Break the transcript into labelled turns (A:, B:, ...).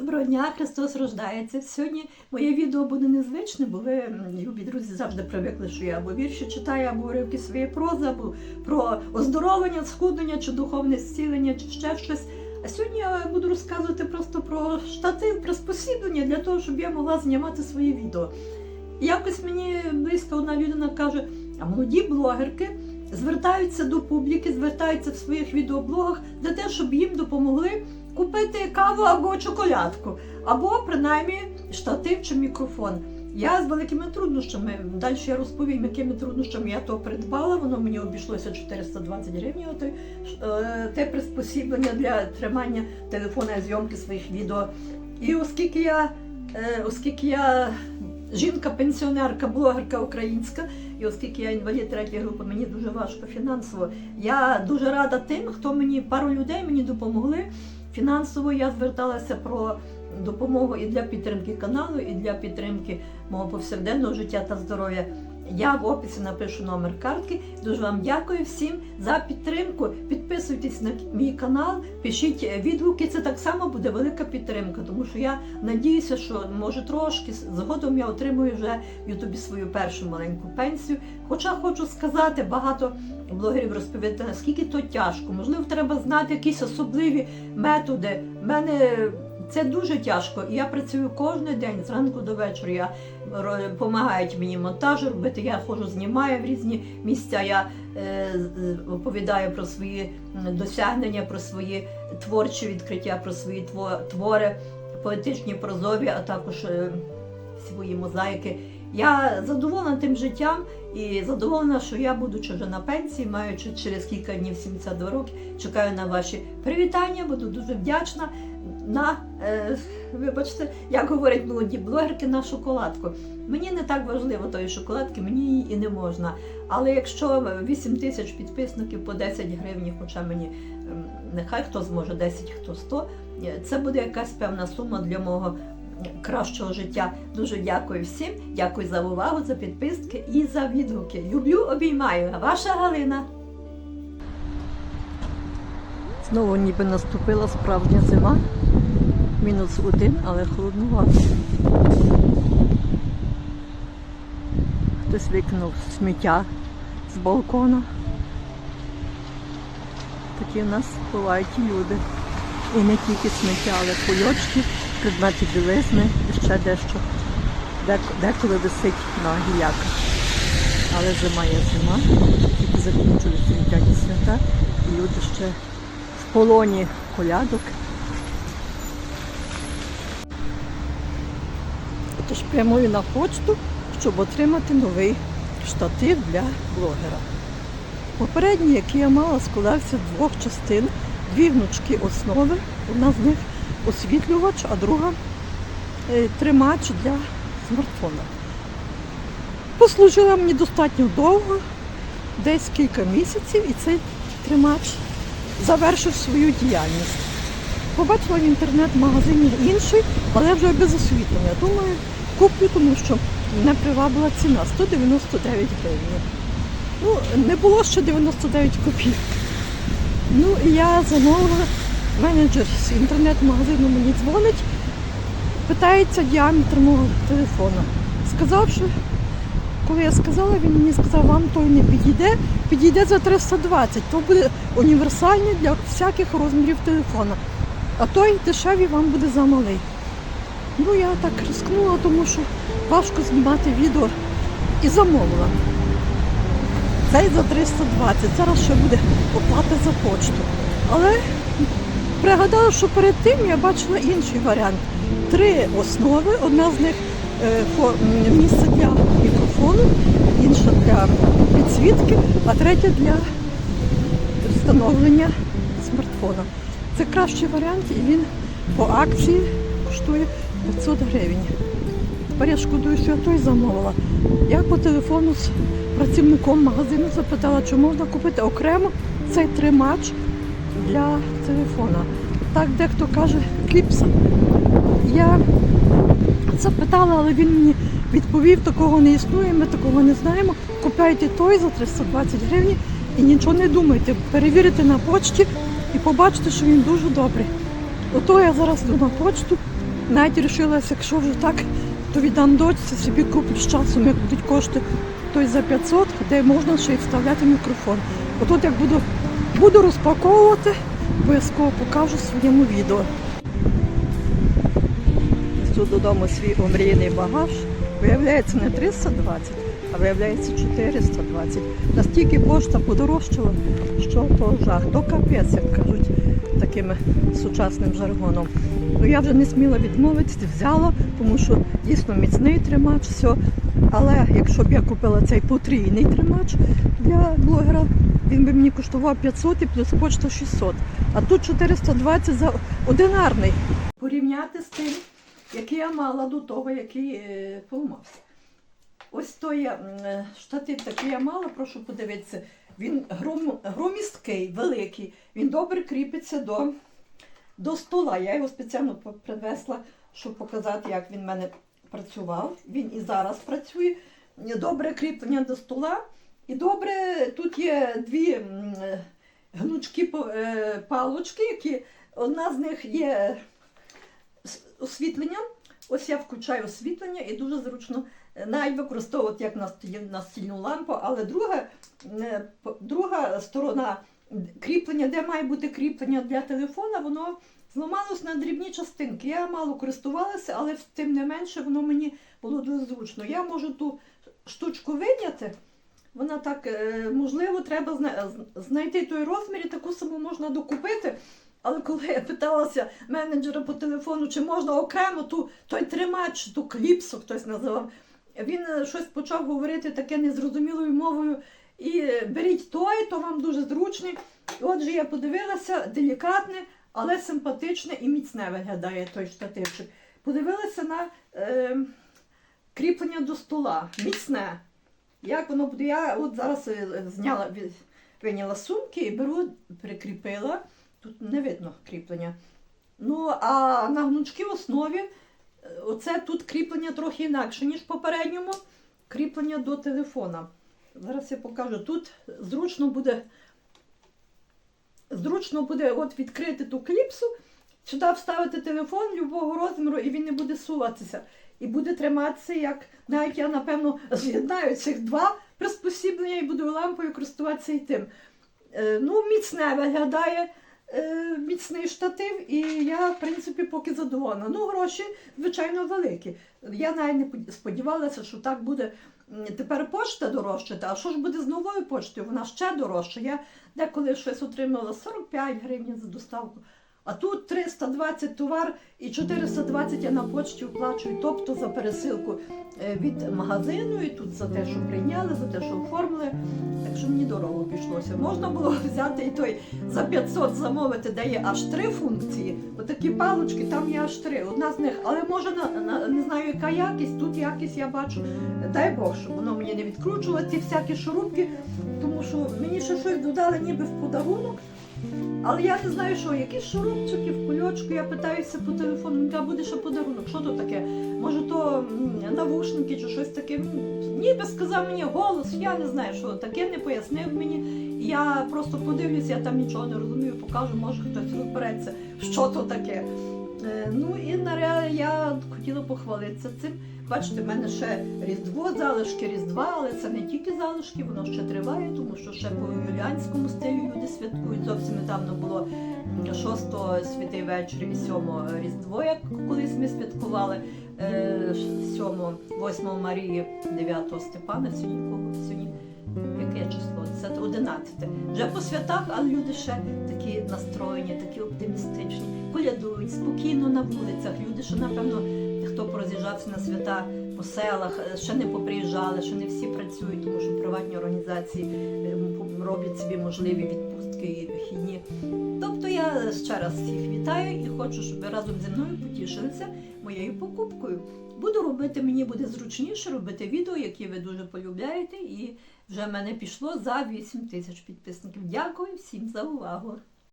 A: Доброго дня, Христос рождається. Сьогодні моє відео буде незвичне, бо ви, любі друзі, завжди привикли, що я або вірші читаю, або уривки своєї прози, або про оздоровлення, схуднення, чи духовне зцілення, чи ще щось. А сьогодні я буду розказувати просто про штатив, приспосіблення для того, щоб я могла знімати свої відео. Якось мені близько одна людина каже, а молоді блогерки звертаються до публіки, звертаються в своїх відеоблогах для те, щоб їм допомогли купити каву або чоколядку, або принаймні штатив чи мікрофон. Я з великими труднощами, далі я розповім, якими труднощами я то придбала. Воно мені обійшлося 420 гривень. Оте, е, те приспосіблення для тримання телефона і зйомки своїх відео. І оскільки я, е, оскільки я жінка-пенсіонерка, блогерка українська, і оскільки я інвалід третьої групи, мені дуже важко фінансово. Я дуже рада тим, хто мені пару людей мені допомогли. Фінансово я зверталася про допомогу і для підтримки каналу, і для підтримки мого повсякденного життя та здоров'я. Я в описі напишу номер картки. Дуже вам дякую всім за підтримку. Підписуйтесь на мій канал, пишіть відгуки. Це так само буде велика підтримка, тому що я надіюся, що може трошки згодом я отримую вже в Ютубі свою першу маленьку пенсію. Хоча хочу сказати, багато блогерів розповідати, наскільки то тяжко. Можливо, треба знати якісь особливі методи. У мене це дуже тяжко. Я працюю кожен день зранку до вечора. Я допомагають мені монтаж робити. Я ходжу, знімаю в різні місця. Я е, оповідаю про свої досягнення, про свої творчі відкриття, про свої тво- твори, поетичні, прозові, а також е, свої мозаїки. Я задоволена тим життям і задоволена, що я, будучи вже на пенсії, маючи через кілька днів 72 роки, чекаю на ваші привітання. Буду дуже вдячна на, е, вибачте, як говорять молоді блогерки, на шоколадку. Мені не так важливо тої шоколадки, мені її і не можна. Але якщо 8 тисяч підписників по 10 гривень, хоча мені ем, нехай хто зможе 10, хто 100, е, це буде якась певна сума для мого кращого життя. Дуже дякую всім. Дякую за увагу, за підписки і за відгуки. Люблю, обіймаю. Ваша Галина. Знову ніби наступила справжня зима. Мінус один, але холоднувато. Хтось викинув сміття з балкона. Такі в нас бувають люди. І не тільки сміття, але кульочки, предмети білизни і ще дещо. Деколи висить на гіляках. Але зима є зима. Тільки закінчилися різдвяні свята. І люди ще в полоні колядок. Тож прямую на почту, щоб отримати новий штатив для блогера. Попередній, який я мала, складався з двох частин. Дві гнучки основи. Одна з них освітлювач, а друга е, тримач для смартфона. Послужила мені достатньо довго, десь кілька місяців, і цей тримач завершив свою діяльність. Побачила в інтернет-магазині інший, але вже без освітлення. Думаю, куплю, тому що мене привабила ціна 199 гривень. Ну, не було ще 99 копійок. Ну і я замовила, менеджер з інтернет-магазину мені дзвонить, питається діаметр мого телефона. Сказав, що коли я сказала, він мені сказав, вам той не підійде, підійде за 320, то буде універсальний для всяких розмірів телефона. А той дешевий вам буде замалий. Ну я так рискнула, тому що важко знімати відео і замовила. Цей за 320. Зараз ще буде оплата за почту. Але пригадала, що перед тим я бачила інший варіант. Три основи. Одна з них е, місце для мікрофону, інша для підсвітки, а третя для встановлення смартфона. Це кращий варіант і він по акції коштує 500 гривень. Тепер я шкодую, що я той замовила. Я по телефону з працівником магазину запитала, чи можна купити окремо цей тримач для телефона. Так дехто каже кліпса. Я запитала, але він мені відповів, такого не існує, ми такого не знаємо. Купляйте той за 320 гривень і нічого не думайте. Перевірите на почті і побачите, що він дуже добрий. Ото я зараз йду на почту Навіть вирішилася, якщо вже так, то віддам дочці, собі куплю з часом, як будуть кошти той за 500, де можна ще й вставляти мікрофон. Отут як буду, буду розпаковувати, обов'язково покажу своєму відео. Несу додому свій омріяний багаж. Виявляється не 320, а виявляється 420. Настільки пошта подорожчала, що то жах, то капець, як кажуть таким сучасним жаргоном. Ну я вже не сміла відмовитися, взяла, тому що дійсно міцний тримач, все. Але якщо б я купила цей потрійний тримач для блогера, він би мені коштував 500 і плюс почта 600. А тут 420 за одинарний. Порівняти з тим, який я мала до того, який е, поламався. Ось той м, е, штатив такий я мала, прошу подивитися. Він гром, громісткий, великий. Він добре кріпиться до, до стола. Я його спеціально привезла, щоб показати, як він в мене працював. Він і зараз працює. Добре кріплення до стола. І добре, тут є дві гнучкі е, палочки, які одна з них є освітленням. Ось я включаю освітлення і дуже зручно е, навіть використовувати як настільну, настільну лампу, але друга, е, друга сторона кріплення, де має бути кріплення для телефона, воно зламалось на дрібні частинки. Я мало користувалася, але тим не менше воно мені було дуже зручно. Я можу ту штучку виняти. Вона так, е, можливо, треба знайти той розмір і таку саму можна докупити. Але коли я питалася менеджера по телефону, чи можна окремо ту, той тримач, ту кліпсу хтось називав, він е, щось почав говорити таке незрозумілою мовою. І е, беріть той, то вам дуже зручний. Отже, я подивилася, делікатне, але симпатичне і міцне виглядає той штативчик. Подивилася на е, кріплення до стола. Міцне. Як воно буде? Я от зараз е, зняла, з сумки і беру, прикріпила. Тут не видно кріплення. Ну, а на гнучкій основі е, оце тут кріплення трохи інакше, ніж в попередньому. Кріплення до телефона. Зараз я покажу. Тут зручно буде, зручно буде от відкрити ту кліпсу, сюди вставити телефон любого розміру, і він не буде суватися. І буде триматися, як навіть я, напевно, з'єднаю цих два приспосіблення і буду лампою користуватися і тим. Е, ну, міцне виглядає е, міцний штатив, і я, в принципі, поки задоволена. Ну, гроші, звичайно, великі. Я навіть не сподівалася, що так буде тепер почта дорожчати. А що ж буде з новою поштою? Вона ще дорожча. Я деколи щось отримала 45 гривень за доставку. А тут 320 товар і 420 я на почті оплачую, тобто за пересилку е, від магазину, і тут за те, що прийняли, за те, що оформили. Так що мені дорого пішлося. Можна було взяти і той за 500 замовити, де є аж три функції. Отакі палочки, там є аж три. Одна з них, але може на, на не знаю, яка якість, тут якість я бачу. Дай Бог, щоб воно мені не відкручувало ці всякі шурупки, тому що мені ще щось додали ніби в подарунок. Але я не знаю, що, якісь шурупчики в кульочку, я питаюся по телефону, ну, буде ще подарунок. Що то таке? Може, то навушники чи щось таке. Ніби сказав мені голос, я не знаю, що таке, не пояснив мені. Я просто подивлюсь, я там нічого не розумію, покажу, може хтось розбереться, що то таке. Е, Ну і наразі я хотіла похвалитися цим. Бачите, в мене ще Різдво, залишки Різдва, але це не тільки залишки, воно ще триває, тому що ще по юліанському стилю люди святкують. Зовсім недавно було 6 святий вечір і 7 Різдво, як колись ми святкували. 7, 8 Марії, 9 Степана, сьогодні? Сьогодні яке число? Це 11. Вже по святах, але люди ще такі настроєні, такі оптимістичні, колядують спокійно на вулицях. Люди, що напевно хто пороз'їжджався на свята по селах, е, ще не поприїжджали, ще не всі працюють, тому що приватні організації е, роблять собі можливі відпустки і вихідні. Тобто я ще раз всіх вітаю і хочу, щоб ви разом зі мною потішилися моєю покупкою. Буду робити, мені буде зручніше робити відео, які ви дуже полюбляєте, і вже в мене пішло за 8 тисяч підписників. Дякую всім за увагу!